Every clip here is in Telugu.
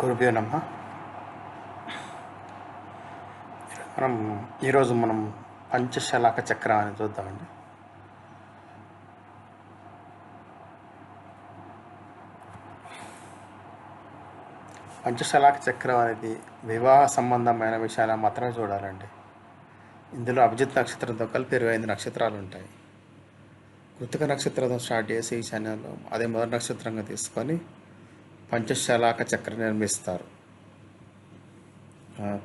గురుభ్యో నమ్మ మనం ఈరోజు మనం పంచశలాక చక్రం అని చూద్దామండి. పంచశలాక చక్రం అనేది వివాహ సంబంధమైన విషయాలు మాత్రమే చూడాలండి. ఇందులో అభిజిత్ నక్షత్రంతో కలిపి ఇరవై ఐదు నక్షత్రాలు ఉంటాయి. కృతిక నక్షత్రంతో స్టార్ట్ చేసి ఈ ఈశాన్యంలో అదే మొదటి నక్షత్రంగా తీసుకొని పంచశలాక చక్రం నిర్మిస్తారు.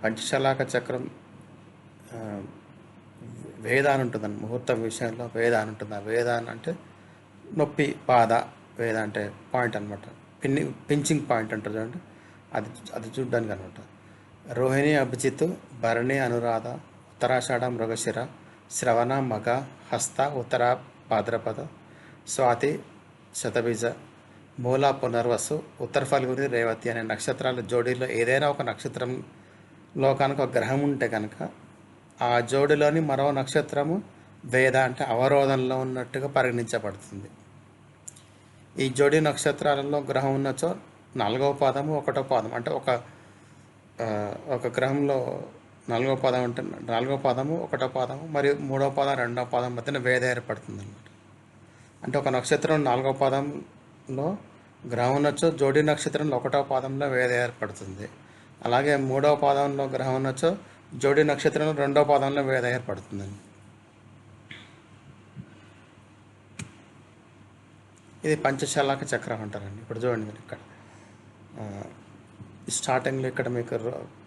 పంచశలాక చక్రం వేదాన్ని ఉంటుందండి. ముహూర్తం విషయంలో వేదాన్ని ఉంటుంది. ఆ వేదాన్ని అంటే నొప్పి బాధ వేద అంటే పాయింట్ అనమాట పిన్ని పించింగ్ పాయింట్ అంటారు చూడండి. అది అది చూడ్డానికి అనమాట రోహిణి అభిజిత్ భరణి అనురాధ ఉత్తరాషాఢ మృగశిర శ్రవణ మగ హస్త ఉత్తర భాద్రపద స్వాతి శతబీజ మూలా పునర్వసు ఉత్తర ఫల్గుని రేవతి అనే నక్షత్రాల జోడీలో ఏదైనా ఒక నక్షత్రంలో కనుక ఒక గ్రహం ఉంటే కనుక ఆ జోడిలోని మరో నక్షత్రము వేద అంటే అవరోధంలో ఉన్నట్టుగా పరిగణించబడుతుంది. ఈ జోడి నక్షత్రాలలో గ్రహం ఉన్నచో నాలుగవ పాదము ఒకటో పాదం అంటే ఒక ఒక గ్రహంలో నాలుగో పాదం అంటే నాలుగో పాదము ఒకటో పాదము మరియు మూడో పాదం రెండో పాదం మధ్యన వేద ఏర్పడుతుంది అన్నమాట అంటే ఒక నక్షత్రం నాలుగో పాదంలో గ్రహం ఉన్నచో జోడి నక్షత్రంలో ఒకటవ పాదంలో వేద ఏర్పడుతుంది. అలాగే మూడవ పాదంలో గ్రహం ఉన్నచో జోడి నక్షత్రంలో రెండవ పాదంలో వేద ఏర్పడుతుందండి ఇది పంచశలాక చక్రం అంటారండి. ఇప్పుడు చూడండి మీరు ఇక్కడ. స్టార్టింగ్లో ఇక్కడ మీకు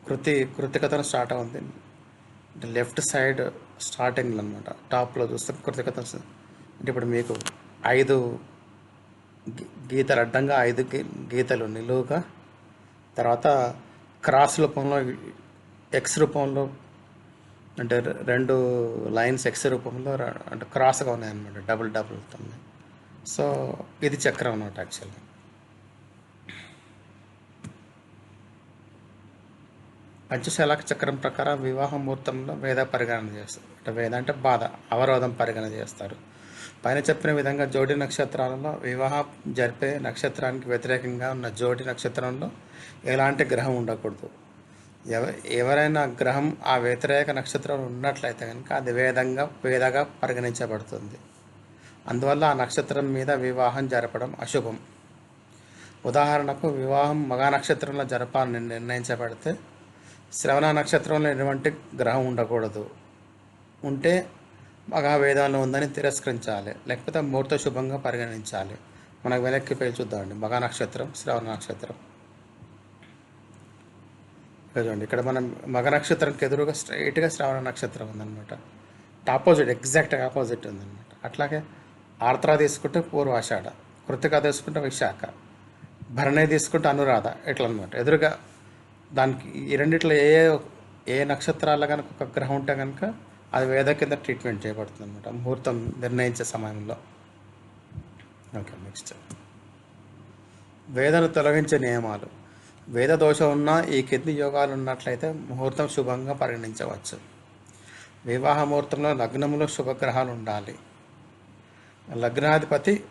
కృతి కృతికథను స్టార్ట్ అవుతుంది. అంటే లెఫ్ట్ సైడ్ స్టార్టింగ్లో అనమాట టాప్లో చూస్తే కృతికథ అంటే ఇప్పుడు మీకు ఐదు గీతలు అడ్డంగా ఐదు గీ- గీతలు నిలువుగా తర్వాత క్రాస్ రూపంలో ఎక్స్ రూపంలో అంటే రెండు లైన్స్ ఎక్స్ రూపంలో అంటే క్రాస్గా ఉన్నాయన్నమాట. డబుల్ డబుల్ ఉన్నాయి సో ఇది చక్రం అన్నమాట యాక్చువల్గా. పంచశాలక చక్రం ప్రకారం వివాహ ముహూర్తంలో వేద పరిగణన చేస్తారు. అంటే వేద అంటే బాధ అవరోధం పరిగణన చేస్తారు. పైన చెప్పిన విధంగా జోడి నక్షత్రాలలో వివాహం జరిపే నక్షత్రానికి వ్యతిరేకంగా ఉన్న జోడి నక్షత్రంలో ఎలాంటి గ్రహం ఉండకూడదు. ఎవ ఎవరైనా గ్రహం ఆ వ్యతిరేక నక్షత్రంలో ఉన్నట్లయితే కనుక అది వేదంగా వేదగా పరిగణించబడుతుంది. అందువల్ల ఆ నక్షత్రం మీద వివాహం జరపడం అశుభం. ఉదాహరణకు వివాహం మగా నక్షత్రంలో జరపాలని నిర్ణయించబడితే శ్రవణ నక్షత్రంలో ఎటువంటి గ్రహం ఉండకూడదు. ఉంటే మగావేదాల్లో ఉందని తిరస్కరించాలి. లేకపోతే ముహూర్త శుభంగా పరిగణించాలి. మనకు వెనక్కి పోయి చూద్దామండి. మగా నక్షత్రం శ్రవణ నక్షత్రం. చూడండి ఇక్కడ మనం మగ నక్షత్రంకి ఎదురుగా స్ట్రైట్గా శ్రవణ నక్షత్రం ఉందన్నమాట. ఆపోజిట్ ఎగ్జాక్ట్ ఆపోజిట్ ఉందన్నమాట. అట్లాగే ఆర్ద్ర తీసుకుంటే పూర్వాషాఢ కృతిక తీసుకుంటే విశాఖ భరణి తీసుకుంటే అనురాధ ఇట్లా అనమాట ఎదురుగా దానికి ఈ రెండిట్లో ఏ ఏ నక్షత్రాల కనుక ఒక గ్రహం ఉంటే కనుక అది వేద కింద ట్రీట్మెంట్ చేయబడుతుంది అనమాట ముహూర్తం నిర్ణయించే సమయంలో. ఓకే నెక్స్ట్ వేదను తొలగించే నియమాలు. వేద దోషం ఉన్న ఈ కింది యోగాలు ఉన్నట్లయితే ముహూర్తం శుభంగా పరిగణించవచ్చు. వివాహ ముహూర్తంలో లగ్నంలో శుభగ్రహాలు ఉండాలి. లగ్నాధిపతి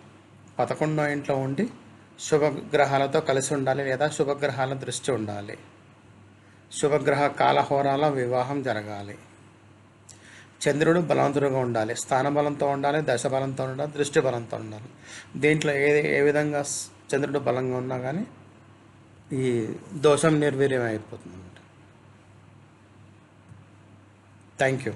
పదకొండో ఇంట్లో ఉండి శుభగ్రహాలతో కలిసి ఉండాలి లేదా శుభగ్రహాల దృష్టి ఉండాలి. శుభగ్రహ కాలహోరాల వివాహం జరగాలి. చంద్రుడు బలవంతుడుగా ఉండాలి స్థానబలంతో ఉండాలి దశ బలంతో ఉండాలి దృష్టి బలంతో ఉండాలి. దీంట్లో ఏ ఏ విధంగా చంద్రుడు బలంగా ఉన్నా కానీ ఈ దోషం నిర్వీర్యం అయిపోతుంది థ్యాంక్ యూ